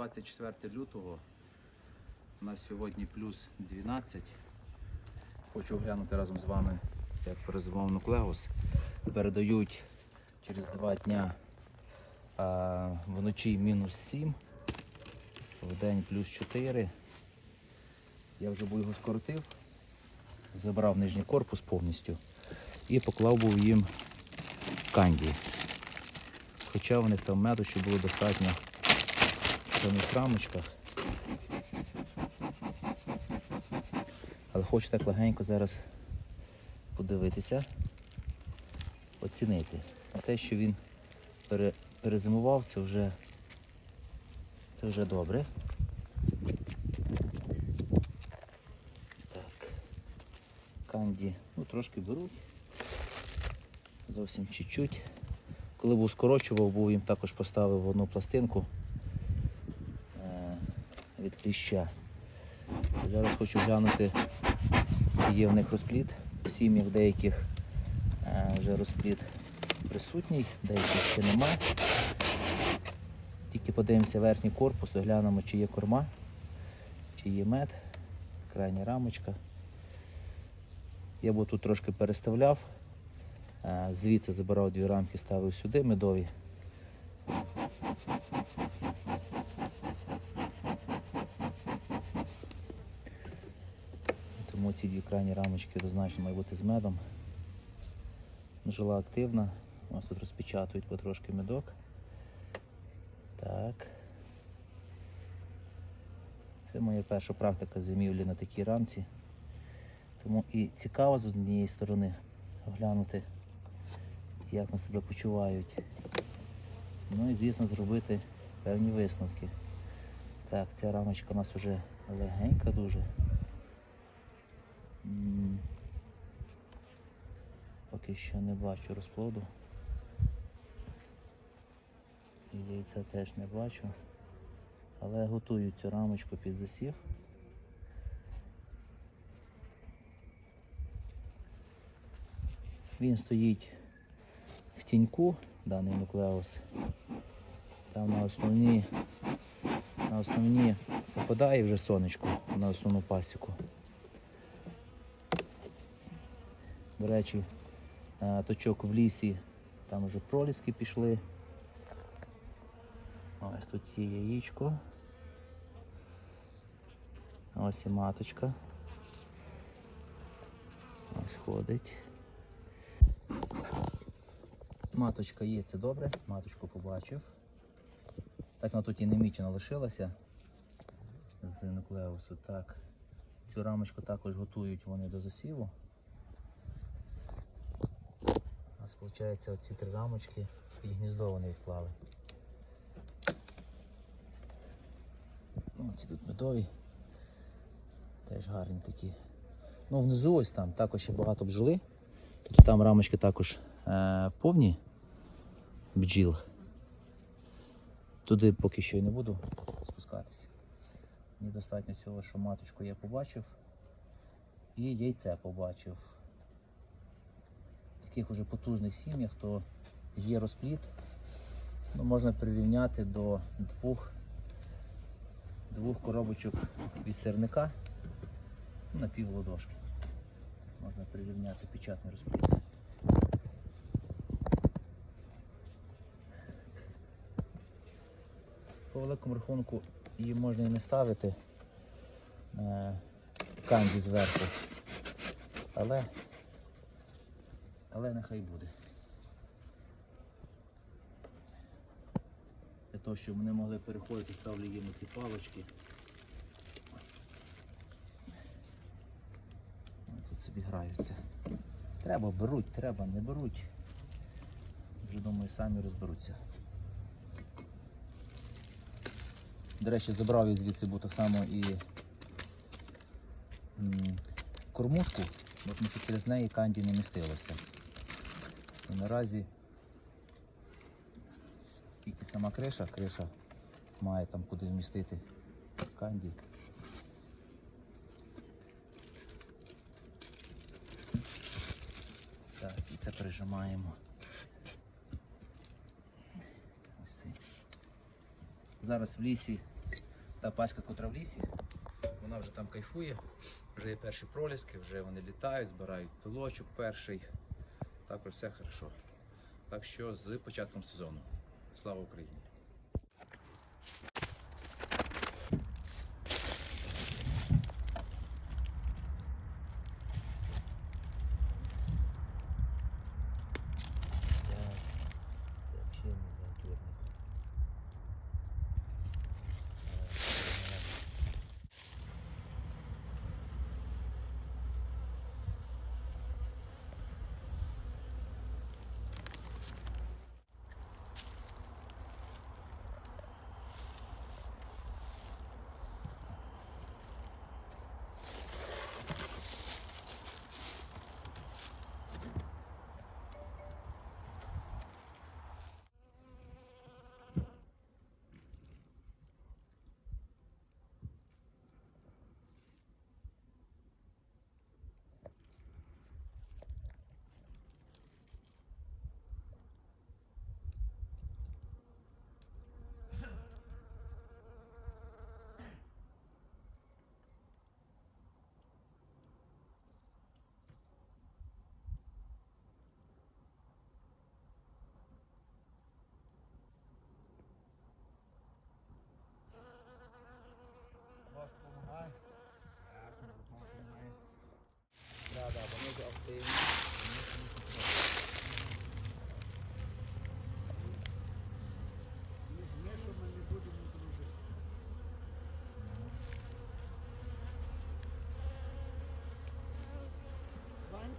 24 лютого. У нас сьогодні плюс 12. Хочу оглянути разом з вами, як перезимував нуклеус. Передають через два дня а, вночі мінус 7, в день плюс 4. Я вже був його скоротив, забрав нижній корпус повністю і поклав був їм канді. Хоча в них там меду ще було достатньо самих рамочках. Але хочу так легенько зараз подивитися, оцінити. А те, що він пере, перезимував, це вже, це вже добре. Так. Канді, ну трошки беруть. Зовсім чуть-чуть. Коли був скорочував, був їм також поставив одну пластинку від кліща. Зараз хочу глянути, чи є в них розплід. В сім'ях деяких е, вже розплід присутній, деяких ще немає. Тільки подивимося верхній корпус, оглянемо, чи є корма, чи є мед, крайня рамочка. Я б тут трошки переставляв. Е, Звідси забирав дві рамки, ставив сюди медові. Тому ці дві крайні рамочки однозначно мають бути з медом. Жила активна. У нас тут розпечатують потрошки медок. Так. Це моя перша практика зимівлі на такій рамці. Тому і цікаво з однієї сторони оглянути, як вони себе почувають. Ну і звісно зробити певні висновки. Так, ця рамочка у нас вже легенька дуже. Поки що не бачу розплоду. І яйця теж не бачу. Але готую цю рамочку під засів. Він стоїть в тіньку, даний нуклеус. Там на основні, на основні попадає вже сонечко на основну пасіку. До речі, е, точок в лісі, там вже проліски пішли. Ось тут є яєчко. Ось і маточка. Ось ходить. Маточка є, це добре, маточку побачив. Так вона тут і немічена лишилася з нуклеусу. Так. Цю рамочку також готують вони до засіву. У нас виходить оці три рамочки і гніздо вони відклали. Оці тут медові. Теж гарні такі. Ну внизу ось там також ще багато бджоли. Тобто там рамочки також е, повні бджіл. Туди поки що й не буду спускатися. Мені достатньо цього, що маточку я побачив і яйце побачив. Таких уже потужних сім'ях, то є розплід, ну, можна прирівняти до двох, двох коробочок від сирника на пів ладошки. Можна прирівняти печатний розплід. По великому рахунку її можна і не ставити е, канді зверху. Але, але нехай буде. Для того, щоб вони могли переходити, ставлю їм ці палочки. Вони тут собі граються. Треба беруть, треба, не беруть. Вже думаю, самі розберуться. До речі, забрав я звідси був так само і кормушку, бо через неї канді не містилося. І наразі тільки сама криша, криша має там куди вмістити канді. Так, і це прижимаємо. Ось це. Зараз в лісі та паська, котра в лісі, вона вже там кайфує, вже є перші проліски, вже вони літають, збирають пилочок перший. Також все хорошо. Так що з початком сезону. Слава Україні!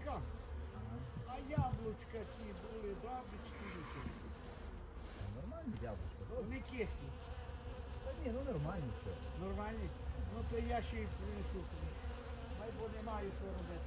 Ванька, а яблучка ці були бабочки не? Нормальні яблучка, добре. Вони кисні. Та ні, ну нормальні все. Нормальні? Ну то я ще й принесу. Хай бо не маю що робити.